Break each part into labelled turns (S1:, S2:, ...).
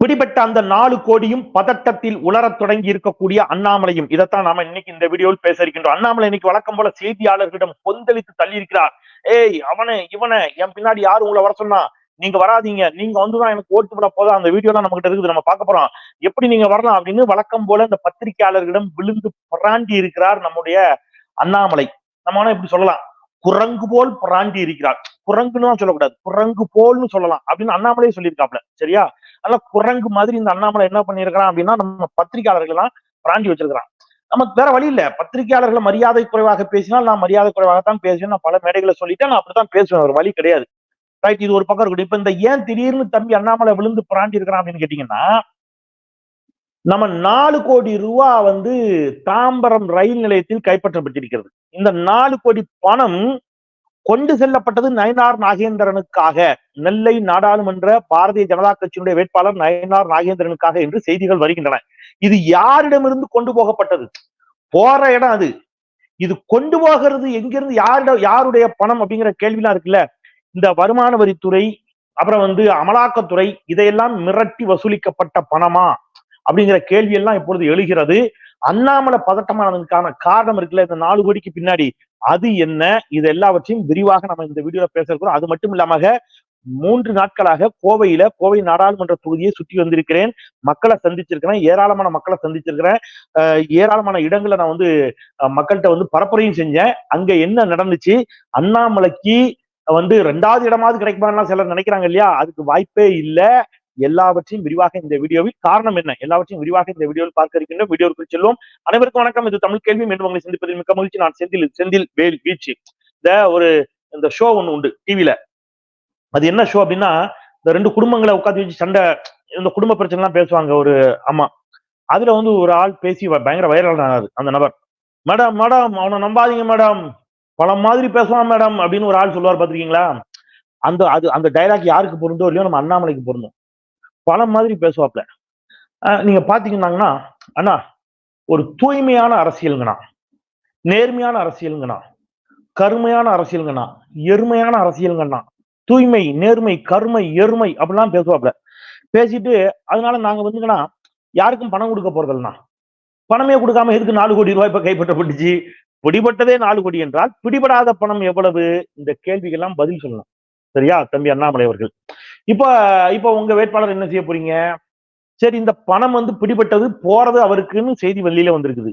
S1: பிடிபட்ட அந்த நாலு கோடியும் பதட்டத்தில் உலரத் தொடங்கி இருக்கக்கூடிய அண்ணாமலையும். இதைத்தான் நாம இன்னைக்கு இந்த வீடியோவில் பேச இருக்கின்றோம். அண்ணாமலை இன்னைக்கு வழக்கம் போல செய்தியாளர்களிடம் கொந்தளித்து தள்ளி இருக்கிறார் ஏய் அவனை இவனை என் பின்னாடி யாரு உங்களை வர சொன்னா? நீங்க வராதீங்க. நீங்க வந்துதான் எனக்கு ஓட்டு விட போதா? அந்த வீடியோ நம்ம கிட்ட இருக்குது. நம்ம பார்க்க போறோம். எப்படி நீங்க வரலாம் அப்படின்னு வழக்கம் போல இந்த பத்திரிகையாளர்களிடம் விழுந்து புறாண்டி இருக்கிறார் நம்முடைய அண்ணாமலை. நம்ம வேணா இப்படி சொல்லலாம். குரங்கு போல் பிராண்டி இருக்கிறார். குரங்குன்னு தான் சொல்லக்கூடாது. குரங்கு போல்னு சொல்லலாம். அப்படின்னு அண்ணாமலையே சொல்லியிருக்காப்ல சரியா? அதனால குரங்கு மாதிரி இந்த அண்ணாமலை என்ன பண்ணியிருக்கிறான் அப்படின்னா நம்ம பத்திரிகையாளர்கள் எல்லாம் பிராண்டி வச்சிருக்கிறான். நமக்கு வேற வழி இல்ல. பத்திரிகையாளர்களை மரியாதை குறைவாக பேசினால் நான் மரியாதை குறைவாகத்தான் பேசுவேன். நான் பல மேடைகளை சொல்லிட்டேன். நான் அப்படித்தான் பேசுவேன். ஒரு வழி கிடையாது. ரைட் இது ஒரு பக்கம் இருக்கட்டும் இப்ப இந்த ஏன் திடீர்னு தம்பி அண்ணாமலை விழுந்து பிராண்டி இருக்கிறான் அப்படின்னு கேட்டீங்கன்னா நம்ம நாலு கோடி ரூபா வந்து தாம்பரம் ரயில் நிலையத்தில் கைப்பற்றப்பட்டிருக்கிறது. இந்த நாலு கோடி பணம் கொண்டு செல்லப்பட்டது நயனார் நாகேந்திரனுக்காக. நெல்லை நாடாளுமன்ற பாரதிய ஜனதா கட்சியினுடைய வேட்பாளர் நயனார் நாகேந்திரனுக்காக என்று செய்திகள் வருகின்றன. இது யாரிடமிருந்து கொண்டு போகப்பட்டது? போற இடம் அது. இது கொண்டு போகிறது எங்கிருந்து யாரிட யாருடைய பணம் அப்படிங்கிற கேள்விலாம் இருக்குல்ல? இந்த வருமான வரித்துறை அப்புறம் வந்து அமலாக்கத்துறை இதையெல்லாம் மிரட்டி வசூலிக்கப்பட்ட பணமா? அப்படிங்கிற கேள்வி எல்லாம் இப்பொழுது எழுகிறது. அண்ணாமலை பதட்டமானதுக்கான காரணம் இருக்குல்ல இந்த நாலு கோடிக்கு பின்னாடி. அது என்ன? இது எல்லாவற்றையும் விரிவாக நம்ம இந்த வீடியோல பேச இருக்கிறோம் அது மட்டும் இல்லாம மூன்று நாட்களாக கோவையில கோவை நாடாளுமன்ற தொகுதியை சுற்றி வந்திருக்கிறேன். மக்களை சந்திச்சிருக்கிறேன். ஏராளமான மக்களை சந்திச்சிருக்கிறேன். ஏராளமான இடங்களை நான் வந்து மக்கள்கிட்ட வந்து பரப்புரையும் செஞ்சேன். அங்க என்ன நடந்துச்சு? அண்ணாமலைக்கு வந்து ரெண்டாவது இடமாவது கிடைக்குமான்னு சிலர் நினைக்கிறாங்க இல்லையா? அதுக்கு வாய்ப்பே இல்ல. எல்லாவற்றையும் விரிவாக இந்த வீடியோவில் காரணம் என்ன? எல்லாவற்றையும் விரிவாக இந்த வீடியோவில் பார்க்க இருக்கின்றோம் வீடியோவுக்கு செல்வோம். அனைவருக்கும் வணக்கம். இது தமிழ் கேள்வி மீண்டும் உங்களை சந்திப்பதில் மிக்க மகிழ்ச்சி. நான் செந்தில் செந்தில் வேல் வீச்சு. இந்த ஒரு இந்த ஷோ ஒன்று உண்டு டிவியில அது என்ன ஷோ அப்படின்னா இந்த ரெண்டு குடும்பங்களை உட்காந்து வச்சு சண்டை இந்த குடும்ப பிரச்சனை எல்லாம் பேசுவாங்க ஒரு அம்மா. அதுல வந்து ஒரு ஆள் பேசி பயங்கர வைரல் ஆனாரு அந்த நபர். மேடம் மேடம் அவனை நம்பாதீங்க மேடம். பல மாதிரி பேசுவான் மேடம். அப்படின்னு ஒரு ஆள் சொல்லுவார் பாத்திருக்கீங்களா அந்த அது அந்த டைலாக் யாருக்கு பொருந்தோ இல்லையோ நம்ம அண்ணாமலைக்கு பொருந்தும். பணம் மாதிரி பேசுவாப்ல. அஹ் நீங்க பாத்தீங்கன்னாங்கன்னா அண்ணா ஒரு தூய்மையான அரசியலுங்கண்ணா. நேர்மையான அரசியலுங்கண்ணா. கருமையான அரசியலுங்கண்ணா. எருமையான அரசியலுங்கண்ணா. தூய்மை நேர்மை கருமை எருமை அப்படிலாம் பேசுவாப்ல. பேசிட்டு அதனால நாங்க வந்துங்கண்ணா யாருக்கும் பணம் கொடுக்க போறதில்லண்ணா. பணமே கொடுக்காம எதுக்கு நாலு கோடி ரூபாய் இப்ப கைப்பற்றப்பட்டுச்சு? பிடிபட்டதே நாலு கோடி என்றால் பிடிபடாத பணம் எவ்வளவு? இந்த கேள்விக்கெல்லாம் பதில் சொல்லலாம். சரியா? தம்பி அண்ணாமலை அவர்கள். இப்ப இப்ப உங்க வேட்பாளர் என்ன செய்ய போறீங்க? சரி இந்த பணம் வந்து பிடிபட்டது போறது அவருக்குன்னு செய்தி வெளியில வந்திருக்குது.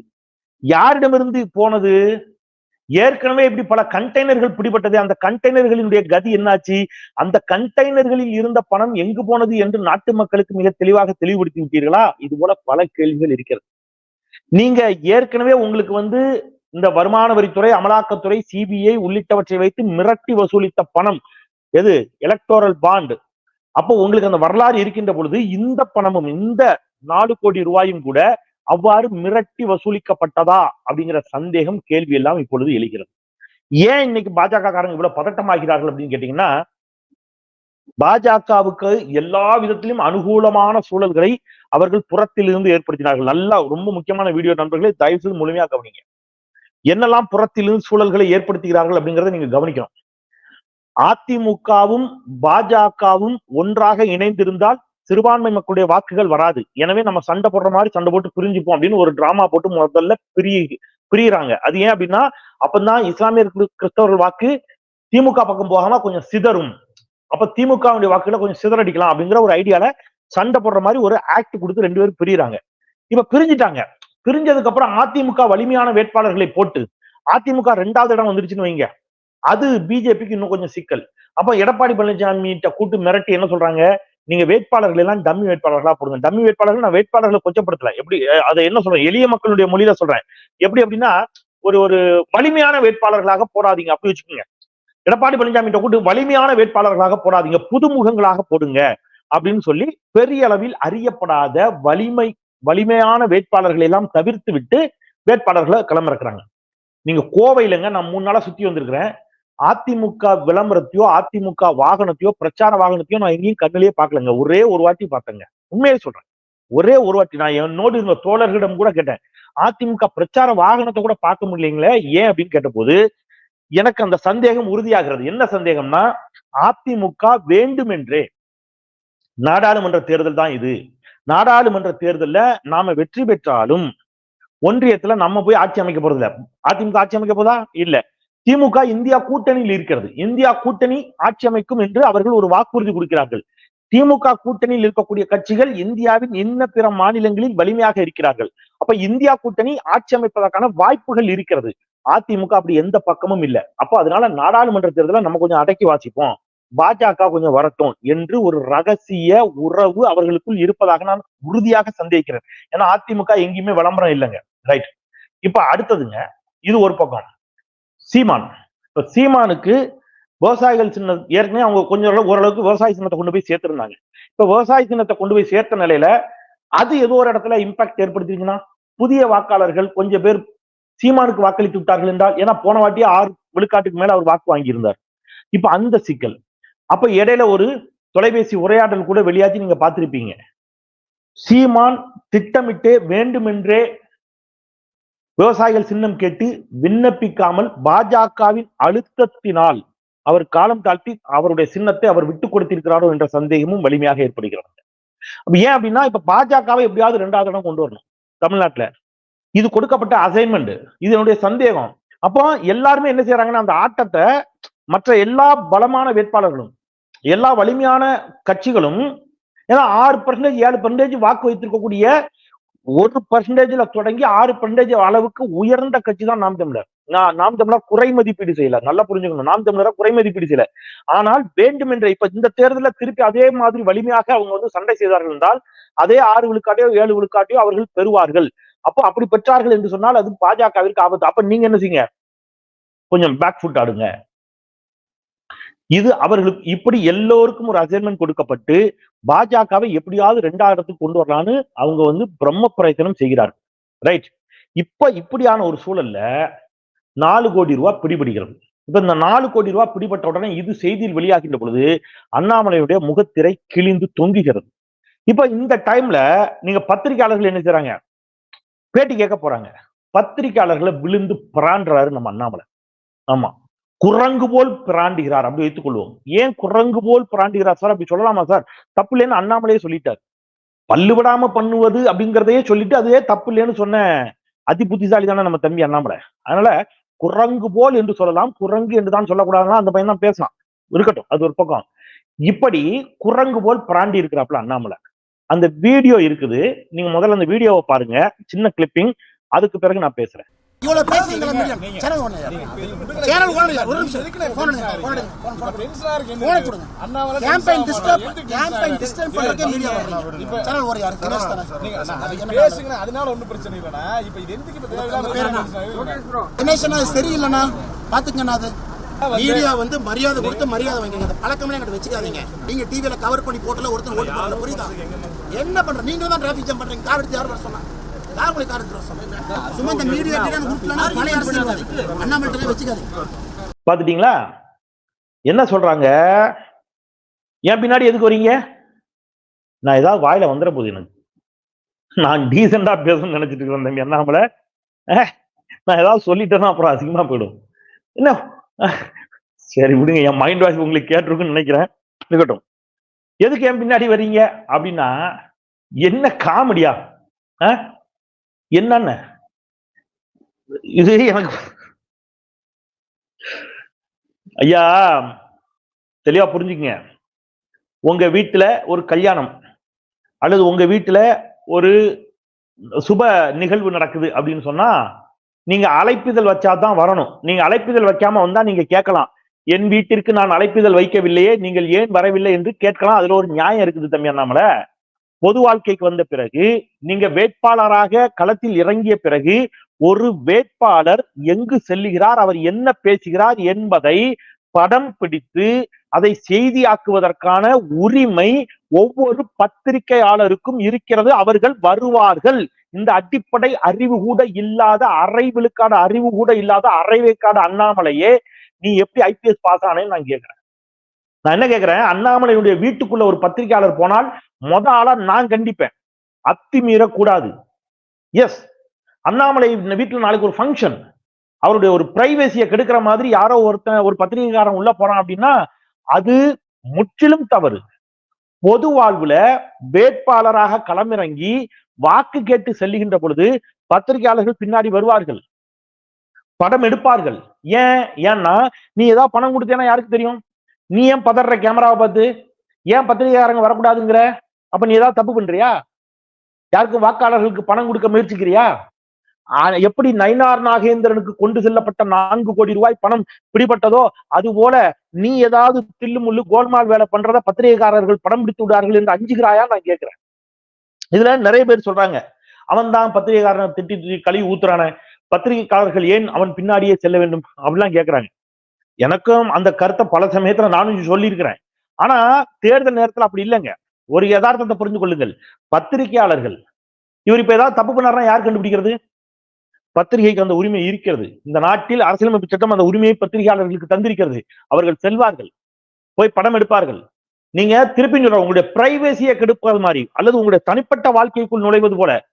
S1: யாரிடமிருந்து போனது? ஏற்கனவே இப்படி பல கண்டெய்னர்கள் பிடிபட்டது. அந்த கண்டெய்னர்களினுடைய கதி என்னாச்சு? அந்த கண்டெய்னர்களில் இருந்த பணம் எங்கு போனது என்று நாட்டு மக்களுக்கு மிக தெளிவாக தெளிவுபடுத்தி விட்டீர்களா? இது போல பல கேள்விகள் இருக்கிறது. நீங்க ஏற்கனவே உங்களுக்கு வந்து இந்த வருமான வரித்துறை அமலாக்கத்துறை சிபிஐ உள்ளிட்டவற்றை வைத்து மிரட்டி வசூலித்த பணம் எது? எலக்டோரல் பாண்ட் அப்போ உங்களுக்கு அந்த வரலாறு இருக்கின்ற பொழுது இந்த பணமும் இந்த நாலு கோடி ரூபாயும் கூட அவ்வாறு மிரட்டி வசூலிக்கப்பட்டதா அப்படிங்கிற சந்தேகம் கேள்வி எல்லாம் இப்பொழுது எழுகிறது. ஏன் இன்னைக்கு பாஜக காரங்க இவ்வளவு பதட்டமாகிறார்கள் அப்படின்னு கேட்டீங்கன்னா பாஜகவுக்கு எல்லா விதத்திலும் அனுகூலமான சூழல்களை அவர்கள் புறத்திலிருந்து ஏற்படுத்தினார்கள். நல்லா ரொம்ப முக்கியமான வீடியோ நண்பர்களை தயவு செய்து முழுமையா கவனிங்க. என்னெல்லாம் புறத்திலிருந்து சூழல்களை ஏற்படுத்துகிறார்கள் அப்படிங்கிறத நீங்க கவனிக்கணும். அதிமுகவும் பாஜகவும் ஒன்றாக இணைந்திருந்தால் சிறுபான்மை மக்களுடைய வாக்குகள் வராது. எனவே நம்ம சண்டை போடுற மாதிரி சண்டை போட்டு பிரிஞ்சுப்போம் அப்படின்னு ஒரு டிராமா போட்டு முதல்ல பிரிய பிரியறாங்க. அது ஏன் அப்படின்னா அப்பதான் இஸ்லாமியர் கிறிஸ்தவர்கள் வாக்கு திமுக பக்கம் போகாம கொஞ்சம் சிதறும். அப்ப திமுகவுடைய வாக்குல கொஞ்சம் சிதறடிக்கலாம் அப்படிங்கிற ஒரு ஐடியால சண்டை போடுற மாதிரி ஒரு ஆக்ட் கொடுத்து ரெண்டு பேரும் பிரியறாங்க. இப்ப பிரிஞ்சுட்டாங்க. பிரிஞ்சதுக்கு அப்புறம் அதிமுக வலிமையான வேட்பாளர்களை போட்டு அதிமுக ரெண்டாவது இடம் வந்துருச்சுன்னு வைங்க. அது பிஜேபிக்கு இன்னும் கொஞ்சம் சிக்கல். அப்ப எடப்பாடி பழனிசாமி கூட்டு மிரட்டி என்ன சொல்றாங்க? நீங்க வேட்பாளர்கள் எல்லாம் டம்மி வேட்பாளர்களா போடுங்க. டம்மி வேட்பாளர்கள் நான் வேட்பாளர்களை கொச்சப்படுத்தல. எப்படி அதை என்ன சொல்றேன்? எளிய மக்களுடைய மொழியில சொல்றேன். எப்படி அப்படின்னா ஒரு ஒரு வலிமையான வேட்பாளர்களாக போடாதீங்க. அப்படி வச்சுக்கோங்க. எடப்பாடி பழனிசாமி கூட்டு வலிமையான வேட்பாளர்களாக போடாதீங்க. புதுமுகங்களாக போடுங்க. அப்படின்னு சொல்லி பெரிய அளவில் அறியப்படாத வலிமை வலிமையான வேட்பாளர்களை எல்லாம் தவிர்த்து விட்டு வேட்பாளர்களை கிளம்பிறக்குறாங்க நீங்க கோவையிலங்க நான் மூணு நாளா சுத்தி வந்திருக்கிறேன். அதிமுக விளம்பரத்தையோ அதிமுக வாகனத்தையோ பிரச்சார வாகனத்தையோ நான் எங்கேயும் கண்ணிலேயே பார்க்கலங்க. ஒரே ஒரு வாட்டி பார்த்தேங்க. உண்மையை சொல்றேன். ஒரே ஒரு வாட்டி நான் என்னோடு இருந்த தோழர்களிடம் கூட கேட்டேன். அதிமுக பிரச்சார வாகனத்தை கூட பார்க்க முடியலைங்களே? ஏன் அப்படின்னு கேட்டபோது எனக்கு அந்த சந்தேகம் உறுதியாகிறது. என்ன சந்தேகம்னா அதிமுக வேண்டுமென்றே நாடாளுமன்ற தேர்தல் தான் இது. நாடாளுமன்ற தேர்தல்ல நாம வெற்றி பெற்றாலும் ஒன்றியத்துல நம்ம போய் ஆட்சி அமைக்க போறது இல்ல அதிமுக ஆட்சி அமைக்க போதா? இல்ல. திமுக இந்தியா கூட்டணியில் இருக்கிறது. இந்தியா கூட்டணி ஆட்சி அமைக்கும் என்று அவர்கள் ஒரு வாக்குறுதி கொடுக்கிறார்கள். திமுக கூட்டணியில் இருக்கக்கூடிய கட்சிகள் இந்தியாவின் இன்ன பிற மாநிலங்களில் வலிமையாக இருக்கிறார்கள். அப்ப இந்தியா கூட்டணி ஆட்சி அமைப்பதற்கான வாய்ப்புகள் இருக்கிறது. அதிமுக அப்படி எந்த பக்கமும் இல்ல. அப்போ அதனால நாடாளுமன்ற தேர்தலை நம்ம கொஞ்சம் அடக்கி வாசிப்போம். பாஜக கொஞ்சம் வரட்டும் என்று ஒரு ரகசிய உறவு அவர்களுக்குள் இருப்பதாக நான் உறுதியாக சந்தேகிக்கிறேன். ஏன்னா அதிமுக எங்கேயுமே விளம்பரம் இல்லைங்க. ரைட் இப்ப அடுத்ததுங்க. இது ஒரு பக்கம். சீமான். இப்ப சீமானுக்கு விவசாயிகள் சின்ன ஏற்கனவே அவங்க கொஞ்சம் ஓரளவுக்கு விவசாய சின்னத்தை கொண்டு போய் சேர்த்திருந்தாங்க. இப்ப விவசாய சின்னத்தை கொண்டு போய் சேர்த்த நிலையில அது ஏதோ ஒரு இடத்துல இம்பாக்ட் ஏற்படுத்திருச்சுன்னா புதிய வாக்காளர்கள் கொஞ்சம் பேர் சீமானுக்கு வாக்களித்து விட்டார்கள் என்றால் ஏன்னா போன வாட்டியே ஆறு விழுக்காட்டுக்கு மேல அவர் வாக்கு வாங்கியிருந்தார். இப்ப அந்த சிக்கல். அப்ப இடையில ஒரு தொலைபேசி உரையாடல் கூட வெளியாச்சு நீங்க பார்த்திருப்பீங்க. சீமான் திட்டமிட்டு வேண்டுமென்றே விவசாயிகள் சின்னம் கேட்டு விண்ணப்பிக்காமல் பாஜகவின் அழுத்தத்தினால் அவர் காலம் தாழ்த்தி அவருடைய சின்னத்தை அவர் விட்டு கொடுத்திருக்கிறாரோ என்ற சந்தேகமும் வலிமையாக ஏற்படுகிறது. ஏன் அப்படின்னா இப்ப பாஜகவை எப்படியாவது ரெண்டாவது இடம் கொண்டு வரணும் தமிழ்நாட்டுல. இது கொடுக்கப்பட்ட அசைன்மெண்ட் இது என்னுடைய சந்தேகம். அப்போ எல்லாருமே என்ன செய்யறாங்கன்னா அந்த ஆட்டத்தை மற்ற எல்லா பலமான வேட்பாளர்களும் எல்லா வலிமையான கட்சிகளும் ஏன்னா ஆறு பர்சன்டேஜ் ஏழு பர்சன்டேஜ் வாக்கு வைத்திருக்கக்கூடிய ஒரு பர்சன்டேஜ்ல தொடங்கி ஆறு பர்சன்டேஜ் அளவுக்கு உயர்ந்த கட்சி தான் நாம் தமிழர். நான் நாம் தமிழர் குறை மதிப்பீடு செய்யல. நல்லா புரிஞ்சுக்கணும். நாம் தமிழரை குறை மதிப்பீடு செய்யல. ஆனால் வேண்டுமென்ற இப்ப இந்த தேர்தலில் திருப்பி அதே மாதிரி வலிமையாக அவங்க வந்து சண்டை செய்தார்கள் என்றால் அதே ஆறு விழுக்காட்டையோ ஏழு விழுக்காட்டையோ அவர்கள் பெறுவார்கள். அப்போ அப்படி பெற்றார்கள் என்று சொன்னால் அது பாஜகவிற்கு ஆபத்து. அப்ப நீங்க என்ன செய்யுங்க? கொஞ்சம் பேக் ஃபுட் ஆடுங்க. இது அவர்களுக்கு இப்படி எல்லோருக்கும் ஒரு அசைன்மெண்ட் கொடுக்கப்பட்டு பாஜகவை எப்படியாவது ரெண்டாயிரத்துக்கு கொண்டு வரலான்னு அவங்க வந்து பிரம்ம பிரயத்தனம் செய்கிறார்கள். ரைட் இப்ப இப்படியான ஒரு சூழல்ல நாலு கோடி ரூபாய் பிடிபடுகிறது. இப்ப இந்த நாலு கோடி ரூபாய் பிடிபட்ட உடனே இது செய்தியில் வெளியாகின்ற பொழுது அண்ணாமலையுடைய முகத்திரை கிழிந்து தொங்குகிறது. இப்ப இந்த டைம்ல நீங்க பத்திரிகையாளர்கள் என்ன செய்யறாங்க பேட்டி கேட்க போறாங்க. பத்திரிகையாளர்களை விழுந்து பிராண்டுறாரு நம்ம அண்ணாமலை. ஆமா. குரங்கு போல் பிராண்டுகிறார். அப்படி வைத்துக் கொள்வோம். ஏன் குரங்கு போல் பிராண்டுகிறார்? சார் அப்படி சொல்லலாமா சார்? தப்பு இல்லைன்னு அண்ணாமலையே சொல்லிட்டார். பல்லு விடாம பண்ணுவது அப்படிங்கிறதையே சொல்லிட்டு அதுவே தப்பு இல்லைன்னு சொன்ன அதி புத்திசாலி தானே நம்ம தம்பி அண்ணாமலை. அதனால குரங்கு போல் என்று சொல்லலாம் குரங்கு என்று தான் சொல்லக்கூடாதுன்னா அந்த பையன் தான் பேசலாம் இருக்கட்டும் அது ஒரு பக்கம். இப்படி குரங்கு போல் பிராண்டி இருக்கிறாப்புல அண்ணாமலை. அந்த வீடியோ இருக்குது. நீங்க முதல்ல அந்த வீடியோவை பாருங்க. சின்ன கிளிப்பிங் அதுக்கு பிறகு நான் பேசுறேன்.
S2: இவ்வளவு பேசுறீங்களா மீடியம். சேனல் ஒண்ணு சேனல் ஒண்ணு ஒரு நிமிஷம். போன் போன் போன் கொடுங்க கேம்பெயின் டிஸ்டர்ப் கேம்பெயின் டிஸ்டர்ப் பண்றதுக்கு மீடியா சேனல் ஒரு யாரு? தினேஷ் தானே.
S3: பேசுங்க அதனால ஒண்ணும் பிரச்சனை இல்லைண்ணா. இப்ப இது எதுக்கு இப்ப தேவையில்லாம
S2: தினேஷ் அண்ணா இது சரியில்லைண்ணா. பாத்துக்கண்ணா அது. மீடியா வந்து மரியாதை கொடுத்து மரியாதை வாங்கிங்க அந்த பழக்கமே எங்கிட்ட வச்சுக்காதீங்க. நீங்க டிவில கவர் பண்ணி போட்டல ஒருத்தர் ஓட்டு போடல புரியுதா? என்ன பண்ற? நீங்க தான் டிராபிக் ஜாம் பண்றீங்க. கார் எடுத்து யார் சொன்னா? சும்மா
S1: பாத்துட்டீங்களா என்ன சொல்றாங்க? என் பின்னாடி எதுக்கு வரீங்க? நான் ஏதாவது வாயில வந்துட போகுது எனக்கு. நான் டீசெண்டா பேசணும்னு நினைச்சிட்டு இருக்கேன் தம்பி அண்ணாமலை. அஹ், நான் ஏதாவது சொல்லிட்டேன்னா அப்புறம் அசிங்கமா போயிடும். என்ன? சரி விடுங்க என் மைண்ட் வாய்ஸ் உங்களுக்கு கேட்டிருக்குன்னு நினைக்கிறேன். இருக்கட்டும். எதுக்கு என் பின்னாடி வரீங்க? அப்படின்னா என்ன காமெடியா? என்னன்னு? இது எனக்கு ஐயா தெளிவா புரிஞ்சுக்கங்க. உங்க வீட்டுல ஒரு கல்யாணம் அல்லது உங்க வீட்டுல ஒரு சுப நிகழ்வு நடக்குது அப்படின்னு சொன்னா நீங்க அழைப்பிதழ் வச்சாதான் வரணும். நீங்க அழைப்பிதழ் வைக்காம வந்தா நீங்க கேட்கலாம். என் வீட்டிற்கு நான் அழைப்பிதழ் வைக்கவில்லையே நீங்கள் ஏன் வரவில்லை என்று கேட்கலாம். அதுல ஒரு நியாயம் இருக்குது தம்பி அண்ணாமலை. பொது வாழ்க்கைக்கு வந்த பிறகு நீங்க வேட்பாளராக களத்தில் இறங்கிய பிறகு ஒரு வேட்பாளர் எங்கு செல்லுகிறார் அவர் என்ன பேசுகிறார் என்பதை படம் பிடித்து அதை செய்தியாக்குவதற்கான உரிமை ஒவ்வொரு பத்திரிகையாளருக்கும் இருக்கிறது. அவர்கள் வருவார்கள். இந்த அடிப்படை அறிவு கூட இல்லாத அரை அறிவு கூட இல்லாத அரை அண்ணாமலையே நீ எப்படி ஐபிஎஸ் பாஸ் ஆனேன்னு நான் கேட்கிறேன். நான் என்ன கேட்கிறேன் அண்ணாமலையுடைய வீட்டுக்குள்ள ஒரு பத்திரிகையாளர் போனால் மொத ஆளா நான் கண்டிப்பேன். அத்திமீறக்கூடாது எஸ் அண்ணாமலை வீட்டுல நாளைக்கு ஒரு ஃபங்க்ஷன் அவருடைய ஒரு பிரைவேசியை கெடுக்கிற மாதிரி யாரோ ஒருத்தன் ஒரு பத்திரிகைக்காரன் உள்ள போறான் அப்படின்னா அது முற்றிலும் தவறு. பொது வாழ்வுல வேட்பாளராக களமிறங்கி வாக்கு கேட்டு செல்லுகின்ற பொழுது பத்திரிகையாளர்கள் பின்னாடி வருவார்கள். படம் எடுப்பார்கள். ஏன்? ஏன்னா நீ ஏதாவது பணம் கொடுத்தேன்னா யாருக்கு தெரியும்? நீ ஏன் பதற கேமராவை பார்த்து? ஏன் பத்திரிகைக்காரங்க வரக்கூடாதுங்கிற? அப்ப நீ ஏதாவது தப்பு பண்றியா? யாருக்கும் வாக்காளர்களுக்கு பணம் கொடுக்க முயற்சிக்கிறியா? எப்படி நயினார் நாகேந்திரனுக்கு கொண்டு செல்லப்பட்ட நான்கு கோடி ரூபாய் பணம் பிடிபட்டதோ அது போல நீ ஏதாவது தில்லு முள்ளு கோல்மால் வேலை பண்றத பத்திரிகைக்காரர்கள் படம் பிடித்து விடார்கள் என்று அஞ்சுகிறாயா நான் கேட்கிறேன். இதுல நிறைய பேர் சொல்றாங்க. அவன் தான் பத்திரிகைக்காரனை திட்டி திட்டி கழுவி ஊத்துறான. பத்திரிகைக்காரர்கள் ஏன் அவன் பின்னாடியே செல்ல வேண்டும்? அப்படிலாம் கேட்கிறாங்க. எனக்கும் அந்த கருத்தை பல சமயத்துல நானும் சொல்லியிருக்கிறேன். ஆனா தேர்தல் நேரத்துல அப்படி இல்லைங்க. ஒரு யதார்த்தத்தை புரிந்து கொள்ளுங்கள். பத்திரிகையாளர்கள். இவர் இப்ப ஏதாவது தப்பு பண்ணாருன்னா யார் கண்டுபிடிக்கிறது? பத்திரிகைக்கு அந்த உரிமை இருக்கிறது. இந்த நாட்டில் அரசியலமைப்பு சட்டம் அந்த உரிமையை பத்திரிகையாளர்களுக்கு தந்திருக்கிறது. அவர்கள் செல்வார்கள். போய் படம் எடுப்பார்கள். நீங்க திருப்பி சொல்ற உங்களுடைய பிரைவேசியை கெடுப்பது மாதிரி அல்லது உங்களுடைய தனிப்பட்ட வாழ்க்கைக்குள் நுழைவது போல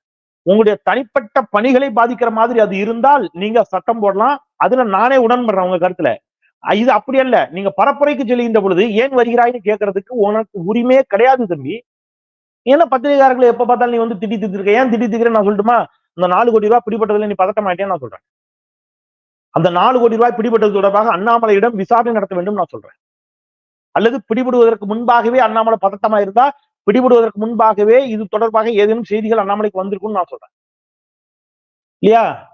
S1: உங்களுடைய தனிப்பட்ட பணிகளை பாதிக்கிற மாதிரி அது இருந்தால் நீங்க சட்டம் போடலாம். அதுல நானே உடன்படுறேன் உங்க கருத்துல. இது அப்படி அல்ல. நீங்க பரப்புரைக்கு சொல்லுகின்ற பொழுது ஏன் வருகிறாய்னு கேட்கறதுக்கு உனக்கு உரிமையே கிடையாது தம்பி. ஏன்னா பத்திரிகையாளர்களை எப்ப பார்த்தாலும் நீ வந்து திட்டி திட்டிருக்க. ஏன் திட்டி திக்கிறேன் நான் சொல்லட்டுமா? இந்த நாலு கோடி ரூபாய் பிடிபட்டதுல நீ பதட்ட மாட்டேன்னு நான் சொல்றேன். அந்த நாலு கோடி ரூபாய் பிடிபட்டது தொடர்பாக அண்ணாமலையிடம் விசாரணை நடத்த வேண்டும் நான் சொல்றேன். அல்லது பிடிபடுவதற்கு முன்பாகவே அண்ணாமலை பதட்டமா இருந்தா பிடிபடுவதற்கு முன்பாகவே இது தொடர்பாக ஏதேனும் செய்திகள் அண்ணாமலைக்கு வந்திருக்கும்னு நான் சொல்றேன். இல்லையா?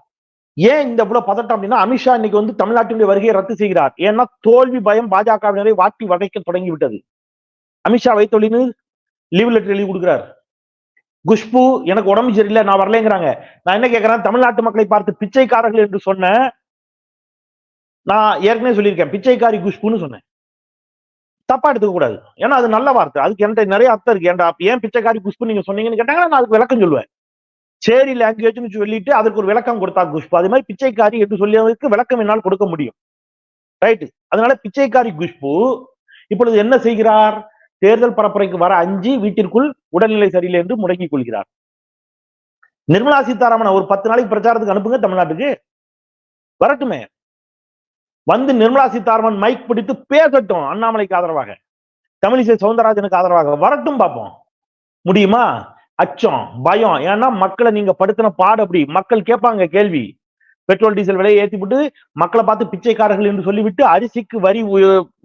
S1: ஏன் இந்த இவ்வளவு பதட்டம் அப்படின்னா அமித்ஷா இன்னைக்கு வந்து தமிழ்நாட்டினுடைய வருகையை ரத்து செய்கிறார். ஏன்னா தோல்வி பயம் பாஜகவினரை வாட்டி வதைக்க தொடங்கி விட்டது அமித்ஷா வைத்தொழின்னு லீவ் லெட்டர் எழுதி கொடுக்குறாரு. குஷ்பு எனக்கு உடம்பு சரியில்லை நான் வரலைங்கிறாங்க. நான் என்ன கேட்கறேன்? தமிழ்நாட்டு மக்களை பார்த்து பிச்சைக்காரர்கள் என்று சொன்ன நான் ஏற்கனவே சொல்லியிருக்கேன் பிச்சைக்காரி குஷ்புன்னு சொன்னேன். தப்பா எடுத்துக்க கூடாது. ஏன்னா அது நல்ல வார்த்தை. அதுக்கு என்கிட்ட நிறைய அர்த்தம் இருக்கு. ஏன்டா ஏன் பிச்சைக்காரி குஷ்பு நீங்க சொன்னீங்கன்னு கேட்டாங்கன்னா நான் அதுக்கு விளக்கம் சொல்லுவேன். சேரி லாங்குவேஜ்னு சொல்லிட்டு அதுக்கு ஒரு விளக்கம் கொடுத்தா குஷ்பு. அது மாதிரி பிச்சைக்காரி என்று சொல்லியவருக்கு விளக்கம் என்னால் கொடுக்க முடியும். ரைட் அதனால பிச்சைக்காரி குஷ்பு இப்பொழுது என்ன செய்கிறார்? தேர்தல் பரப்புரைக்கு வர அஞ்சு வீட்டிற்குள் உடல்நிலை சரியில்லை என்று முடங்கிக் கொள்கிறார். நிர்மலா சீதாராமன் ஒரு பத்து நாளைக்கு பிரச்சாரத்துக்கு அனுப்புங்க தமிழ்நாட்டுக்கு. வரட்டுமே. வந்து நிர்மலா சீதாராமன் மைக் பிடித்து பேசட்டும் அண்ணாமலைக்கு ஆதரவாக. தமிழிசை சவுந்தரராஜனுக்கு ஆதரவாக. வரட்டும் பார்ப்போம் முடியுமா? அச்சம் பயம். ஏன்னா மக்களை நீங்க படுத்தின பாடு அப்படி. மக்கள் கேட்பாங்க கேள்வி. பெட்ரோல் டீசல் விலையை ஏத்தி விட்டு மக்களை பார்த்து பிச்சைக்காரர்கள் என்று சொல்லிவிட்டு அரிசிக்கு வரி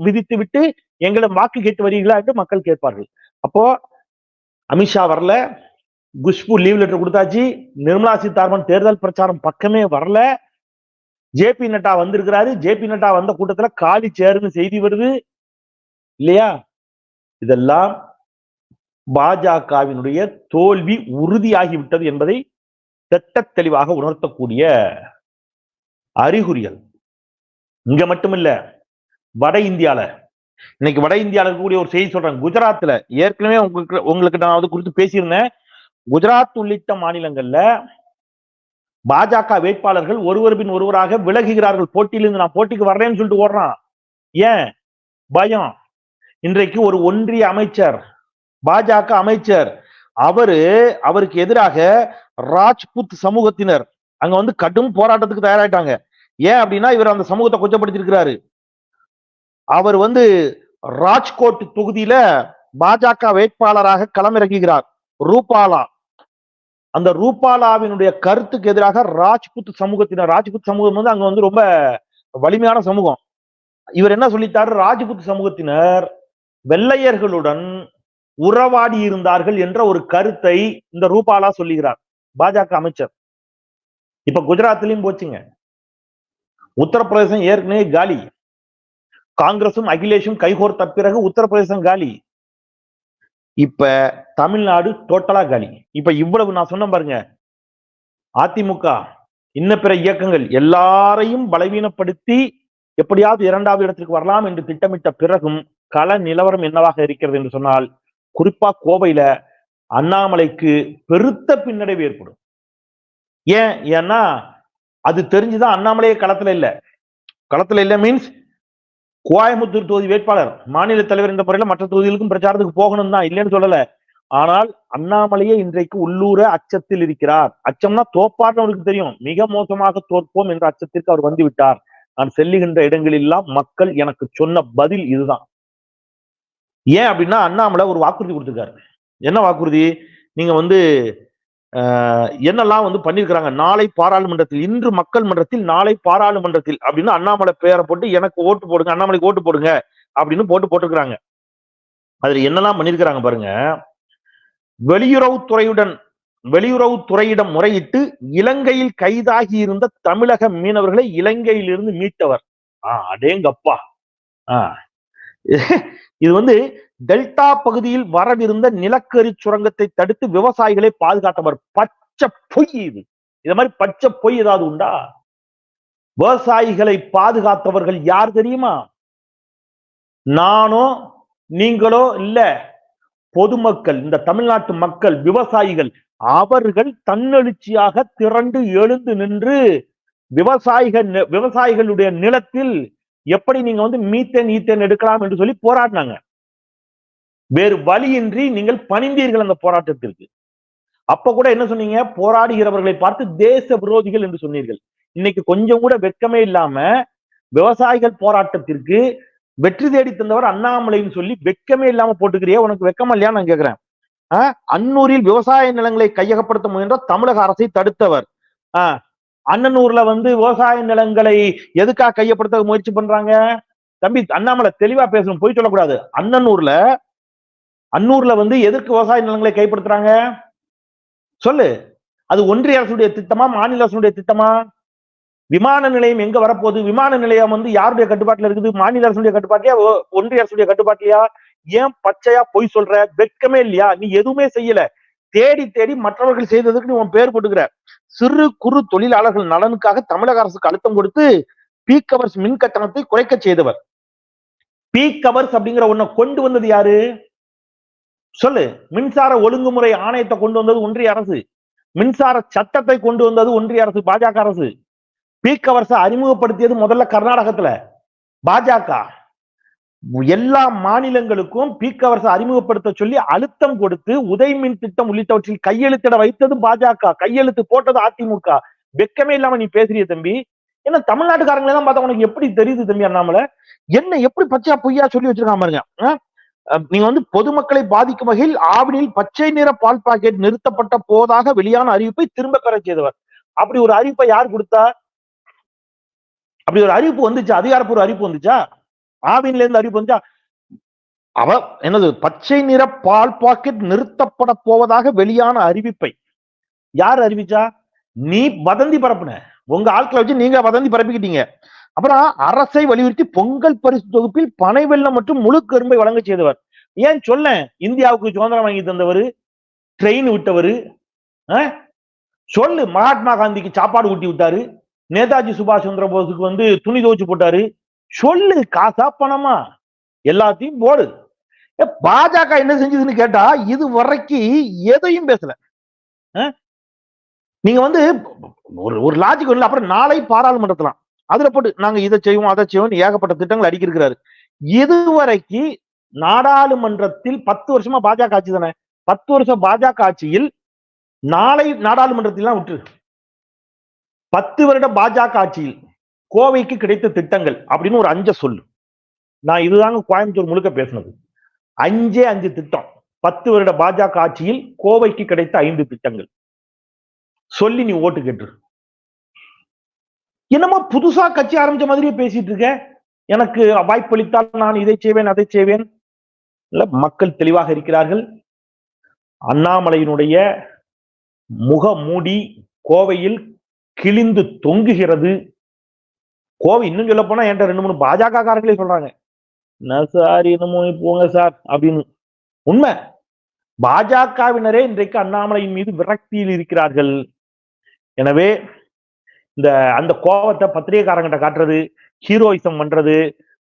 S1: விதித்து விட்டு எங்களை வாக்கு கேட்டு வரீங்களா என்று மக்கள் கேட்பார்கள். அப்போ அமித்ஷா வரல. குஷ்பு லீவ் லெட்டர் கொடுத்தாச்சு. நிர்மலா சீதாராமன் தேர்தல் பிரச்சாரம் பக்கமே வரல. ஜேபி நட்டா வந்திருக்கிறாரு. ஜேபி நட்டா வந்த கூட்டத்துல காலி சேருன்னு செய்தி வருது. இல்லையா? இதெல்லாம் பாஜகவினுடைய தோல்வி உறுதியாகிவிட்டது என்பதை திட்ட தெளிவாக உணர்த்தக்கூடிய அறிகுறிகள். இங்க மட்டுமில்ல வட இந்தியால இன்னைக்கு வட இந்தியால இருக்கக்கூடிய ஒரு செய்தி சொல்றேன். குஜராத்ல ஏற்கனவே உங்களுக்கு உங்களுக்கு நான் அது குறித்து பேசியிருந்தேன். குஜராத் உள்ளிட்ட மாநிலங்கள்ல பாஜக வேட்பாளர்கள் ஒருவர் பின் ஒருவராக விலகுகிறார்கள். போட்டியிலிருந்து நான் போட்டிக்கு வர்றேன்னு சொல்லிட்டு ஓடுறான். ஏன்? பயம். இன்றைக்கு ஒரு ஒன்றிய அமைச்சர் பாஜக அமைச்சர். அவரு அவருக்கு எதிராக ராஜ்புத் சமூகத்தினர் அங்க வந்து கடும் போராட்டத்துக்கு தயாராயிட்டாங்க. ஏன் அப்படின்னா இவர் அந்த சமூகத்தை கொச்சப்படுத்திருக்கிறாரு அவர் வந்து ராஜ்கோட் தொகுதியில பாஜக வேட்பாளராக களமிறங்குகிறார். ரூபாலா. அந்த ரூபாலாவினுடைய கருத்துக்கு எதிராக ராஜ்புத் சமூகத்தினர் ராஜ்புத் சமூகம் வந்து அங்க வந்து ரொம்ப வலிமையான சமூகம். இவர் என்ன சொல்லித்தாரு ராஜ்புத் சமூகத்தினர் வெள்ளையர்களுடன் உறவாடி இருந்தார்கள் என்ற ஒரு கருத்தை இந்த ரூபாலா சொல்லுகிறார் பாஜக அமைச்சர். இப்ப குஜராத்திலையும் போச்சுங்க. உத்தரப்பிரதேசம் ஏற்கனவே காலி. காங்கிரசும் அகிலேஷும் கைகோர்த்த பிறகு உத்தரப்பிரதேசம் காலி. இப்ப தமிழ்நாடு டோட்டலா காலி. இப்ப இவ்வளவு நான் சொன்ன பாருங்க. அதிமுக இன்ன பிற இயக்கங்கள் எல்லாரையும் பலவீனப்படுத்தி எப்படியாவது இரண்டாவது இடத்திற்கு வரலாம் என்று திட்டமிட்ட பிறகும் கள நிலவரம் என்னவாக இருக்கிறது என்று சொன்னால் குறிப்பா கோவையில அண்ணாமலைக்கு பெருத்த பின்னடைவு ஏற்படும். ஏன்? ஏன்னா அது தெரிஞ்சுதான் அண்ணாமலையே களத்துல இல்ல. களத்துல இல்ல மீன்ஸ் கோயம்புத்தூர் தொகுதி வேட்பாளர் மாநில தலைவர் என்ற முறையில மற்ற தொகுதிகளுக்கும் பிரச்சாரத்துக்கு போகணும் தான் இல்லைன்னு சொல்லல. ஆனால் அண்ணாமலையே இன்றைக்கு உள்ளூர அச்சத்தில் இருக்கிறார். அச்சம்னா தோப்பாட்டம் அவருக்கு தெரியும். மிக மோசமாக தோற்போம் என்ற அச்சத்திற்கு அவர் வந்து விட்டார் நான் செல்லுகின்ற இடங்களெல்லாம் மக்கள் எனக்கு சொன்ன பதில் இதுதான். ஏன் அப்படின்னா அண்ணாமலை ஒரு வாக்குறுதி கொடுத்துருக்காரு. என்ன வாக்குறுதி? நீங்க வந்து ஆஹ், என்னெல்லாம் வந்து பண்ணியிருக்கிறாங்க நாளை பாராளுமன்றத்தில் இன்று மக்கள் மன்றத்தில் நாளை பாராளுமன்றத்தில் அப்படின்னு அண்ணாமலை பேரை போட்டு எனக்கு ஓட்டு போடுங்க அண்ணாமலைக்கு ஓட்டு போடுங்க அப்படின்னு போட்டு போட்டிருக்கிறாங்க. அதுல என்னெல்லாம் பண்ணியிருக்கிறாங்க பாருங்க. வெளியுறவுத்துறையுடன் வெளியுறவுத்துறையிடம் முறையிட்டு இலங்கையில் கைதாகி இருந்த தமிழக மீனவர்களை இலங்கையிலிருந்து மீட்டவர். ஆஹ் அடேங்கப்பா ஆஹ் இது வந்து டெல்டா பகுதியில் வரவிருந்த நிலக்கரி சுரங்கத்தை தடுத்து விவசாயிகளை பாதுகாத்தவர் பச்சை பொய் இது. இது மாதிரி பச்சை பொய் ஏதாவது உண்டா? விவசாயிகளை பாதுகாத்தவர்கள் யார் தெரியுமா? நானோ நீங்களோ இல்ல பொதுமக்கள் இந்த தமிழ்நாட்டு மக்கள் விவசாயிகள் அவர்கள் தன்னெழுச்சியாக திரண்டு எழுந்து நின்று விவசாயிகள் விவசாயிகளுடைய நிலத்தில் எப்படி நீங்க வந்து மீத்தேன் ஈத்தேன் எடுக்கலாம் என்று சொல்லி போராடினாங்க. வேறு வழியின்றி நீங்கள் பணிந்தீர்கள் அந்த போராட்டத்திற்கு. அப்ப கூட என்ன சொன்னீங்க? போராடுகிறவர்களை பார்த்து தேச விரோதிகள் என்று சொன்னீர்கள். இன்னைக்கு கொஞ்சம் கூட வெட்கமே இல்லாம விவசாயிகள் போராட்டத்திற்கு வெற்றி தேடி தந்தவர் அண்ணாமலைன்னு சொல்லி வெட்கமே இல்லாம போட்டுக்கிறியே உனக்கு வெக்கமா இல்லையா நான் கேக்குறேன். ஆஹ் அன்னூரில் விவசாய நிலங்களை கையகப்படுத்த முயன்ற தமிழக அரசை தடுத்தவர். ஆஹ் அண்ணனூர்ல வந்து விவசாய நிலங்களை எதுக்காக கையப்படுத்த முயற்சி பண்றாங்க? தம்பி அண்ணாமலை தெளிவா பேசணும் போய் சொல்லக்கூடாது. அண்ணனூர்ல அன்னூர்ல வந்து எதற்கு விவசாய நிலங்களை கைப்படுத்துறாங்க? சொல்லு. அது ஒன்றிய அரசுடைய திட்டமா மாநில அரசுடைய திட்டமா? விமான நிலையம் எங்க வரப்போகுது? விமான நிலையம் வந்து யாருடைய கட்டுப்பாட்டுல இருக்குது? மாநில அரசுடைய கட்டுப்பாட்டியா ஒன்றிய அரசுடைய கட்டுப்பாட்டியா ஏன் பச்சையா பொய் சொல்ற? வெட்கமே இல்லையா? நீ எதுவுமே செய்யல. தேடி தேடி மற்றவர்கள் செய்ததுக்கு நீ உன் பேர் போட்டுக்கிற. சிறு குறு தொழிலாளர்கள் நலனுக்காக தமிழக அரசுக்கு அழுத்தம் கொடுத்து பீக் கவர்ஸ் மின் கட்டணத்தை குறைக்க செய்தவர். பீக் கவர்ஸ் அப்படிங்கிற ஒன்ன கொண்டு வந்தது யாரு? சொல்லு. மின்சார ஒழுங்குமுறை ஆணையத்தை கொண்டு வந்தது ஒன்றிய அரசு. மின்சார சட்டத்தை கொண்டு வந்தது ஒன்றிய அரசு பாஜக அரசு. பீக் கவர்ஸை அறிமுகப்படுத்தியது முதல்ல கர்நாடகத்துல. பாஜக. எல்லா மாநிலங்களுக்கும் பீக் அவர்ஸ் அறிமுகப்படுத்த சொல்லி அழுத்தம் கொடுத்து உதய் மின் திட்டம் உள்ளிட்டவற்றில் கையெழுத்திட வைத்தது பாஜக கையெழுத்து போட்டது அதிமுக. வெக்கமே இல்லாம நீ பேசுறிய தம்பி. ஏன்னா தமிழ்நாட்டுக்காரங்களே தான் பார்த்தா உனக்கு எப்படி தெரியுது தம்பி அண்ணாமலை? என்ன எப்படி பச்சையா பொய்யா சொல்லி வச்சிருக்கான் பாருங்க. நீங்க வந்து பொதுமக்களை பாதிக்கும் வகையில் ஆவணியில் பச்சை நிற பால் பாக்கெட் நிறுத்தப்பட்ட போதாக வெளியான அறிவிப்பை திரும்ப பெற செய்தவர். அப்படி ஒரு அறிவிப்பை யார் கொடுத்தா? அப்படி ஒரு அறிவிப்பு வந்துச்சா? அதிகாரப்பூர்வ அறிவிப்பு வந்துச்சா? ஆவின்ல இருந்து அறிவிப்பு வந்துச்சா அவ என்னது பச்சை நிற பால் பாக்கெட் நிறுத்தப்பட போவதாக வெளியான அறிவிப்பை. யார் அறிவிச்சா? நீ வதந்தி பரப்புன. உங்க ஆட்களை வச்சு நீங்க வதந்தி பரப்பிக்கிட்டீங்க. அப்புறம் அரசை வலியுறுத்தி பொங்கல் பரிசு தொகுப்பில் பனை வெள்ளம் மற்றும் முழு கரும்பை வழங்க செய்தவர். ஏன் சொல்ல இந்தியாவுக்கு சுதந்திரம் வாங்கி தந்தவர் ட்ரெயின் விட்டவர் சொல்லு மகாத்மா காந்திக்கு சாப்பாடு ஊட்டி விட்டாரு. நேதாஜி சுபாஷ் சந்திர போஸுக்கு வந்து துணி துவச்சு போட்டாரு. சொல்லு காசா பணமா? எல்லாத்தையும் போடு. ஏ, பாஜக என்ன செஞ்சதுன்னு கேட்டா இது வரைக்கும் எதையும் பேசல. நீங்க வந்து ஒரு ஒரு லாஜிக் இல்லை அப்புறம் நாளை பாராளுமன்றத்தலாம். அதுல போட்டு நாங்க இதை செய்வோம் அதை செய்வோம் ஏகப்பட்ட திட்டங்கள் அடிக்கிறாரு இதுவரைக்கும் நாடாளுமன்றத்தில் பத்து வருஷமா பாஜக ஆட்சி தானே? பத்து வருஷம் பாஜக ஆட்சியில் நாளை நாடாளுமன்றத்திலாம் விட்டு பத்து வருட பாஜக ஆட்சியில். கோவைக்கு கிடைத்த திட்டங்கள் அப்படின்னு ஒரு அஞ்ச சொல்லு. நான் இதுதாங்க கோயம்புத்தூர் முழுக்க பேசினது. அஞ்சே அஞ்சு திட்டம். பத்து வருட பாஜக ஆட்சியில் கோவைக்கு கிடைத்த ஐந்து திட்டங்கள். சொல்லி நீ ஓட்டு கேட்டு என்னமோ புதுசா கட்சி ஆரம்பிச்ச மாதிரியே பேசிட்டு இருக்க? எனக்கு வாய்ப்பளித்தால் நான் இதை செய்வேன் அதை செய்வேன். இல்ல மக்கள் தெளிவாக இருக்கிறார்கள். அண்ணாமலையினுடைய முகமூடி கோவையில் கிழிந்து தொங்குகிறது. கோவை இன்னும் சொல்ல போனா என்கிட்ட ரெண்டு மூணு பாஜக காரங்களே சொல்றாங்க. என்ன சார் என்னமோ போங்க சார் அப்படின்னு. உண்மை. பாஜகவினரே இன்றைக்கு அண்ணாமலையின் மீது விரக்தியில் இருக்கிறார்கள். எனவே இந்த அந்த கோவத்தை பத்திரிகைக்காரங்கிட்ட காட்டுறது ஹீரோயிசம் பண்றது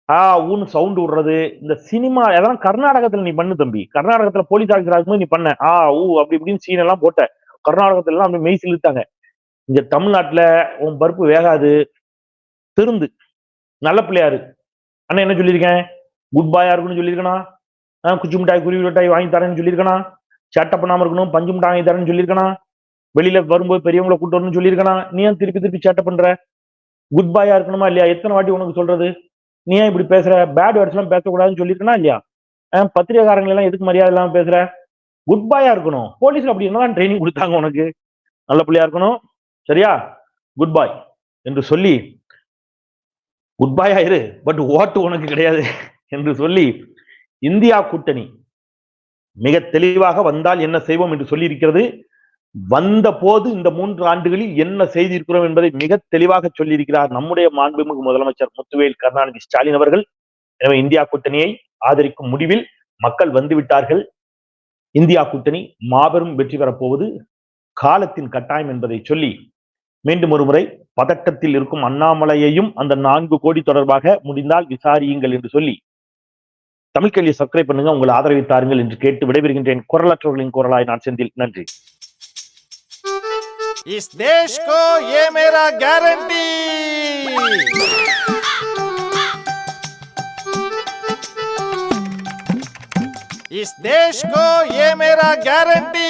S1: ஆ ஊன்னு சவுண்ட் விடுறது இந்த சினிமா அதெல்லாம் கர்நாடகத்துல நீ பண்ணு தம்பி. கர்நாடகத்துல போலீஸ் ஆஃபீஸர் ஆகும்போது நீ பண்ண. ஆ ஊ அப்படி இப்படின்னு சீன் எல்லாம் போட்ட. கர்நாடகத்துல எல்லாம் அப்படி மெய் சிலுத்தாங்க இங்க தமிழ்நாட்டுல உன் பருப்பு வேகாது. திருந்து. நல்ல பிள்ளையாரு அண்ணன் என்ன சொல்லியிருக்கேன்? குட் பாயா இருக்குன்னு சொல்லியிருக்கணும் ஆ, குச்சி மிட்டாய் குருவி மிட்டாய் வாங்கி தரேன்னு சொல்லியிருக்கணும் சேட்டை பண்ணாம இருக்கணும் பஞ்சு மிட்டாய் வாங்கி தரேன்னு சொல்லியிருக்கணும் வெளியில வரும்போது பெரியவங்களை கூட்டு வரணும்னு சொல்லியிருக்கணும் நீ ஏன் திருப்பி திருப்பி சேட்டை பண்ற? குட் பாயா இருக்கணுமா இல்லையா? எத்தனை வாட்டி உனக்கு சொல்றது? நீ ஏன் இப்படி பேசுற? பேட் வேர்ட்ஸ் எல்லாம் பேசக்கூடாதுன்னு சொல்லியிருக்கனா இல்லையா? ஆ, எல்லாம் எதுக்கு மரியாதை இல்லாம பேசுற? குட் பாயா இருக்கணும். போலீஸ்ல அப்படி என்னதான் ட்ரைனிங் கொடுத்தாங்க உனக்கு? நல்ல பிள்ளையா இருக்கணும். சரியா? குட் பாய் என்று சொல்லி குட் பாய் இரு பட் ஓட்டு உனக்கு கிடையாது என்று சொல்லி இந்தியா கூட்டணி மிக தெளிவாக வந்தால் என்ன செய்வோம் என்று சொல்லி இருக்கிறது வந்த போது இந்த மூன்று ஆண்டுகளில் என்ன செய்திருக்கிறோம் என்பதை மிக தெளிவாக சொல்லியிருக்கிறார் நம்முடைய மாண்புமிகு முதலமைச்சர் முத்துவேல் கருணாநிதி ஸ்டாலின் அவர்கள். எனவே இந்தியா கூட்டணியை ஆதரிக்கும் முடிவில் மக்கள் வந்துவிட்டார்கள் இந்தியா கூட்டணி மாபெரும் வெற்றி பெறப்போவது காலத்தின் கட்டாயம் என்பதை சொல்லி மீண்டும் ஒருமுறை பதட்டத்தில் இருக்கும் அண்ணாமலையையும் அந்த நான்கு கோடி தொடர்பாக முடிந்தால் விசாரியுங்கள் என்று சொல்லி தமிழ் கேள்வி சப்ஸ்கிரைப் பண்ணுங்க உங்கள் ஆதரவை தாருங்கள் என்று கேட்டு விடைபெறுகின்றேன் குரலற்றவர்களின் குரலாய் நான் செந்தில் நன்றி
S3: इस देश को ये मेरा गारंटी इस देश को ये मेरा गारंटी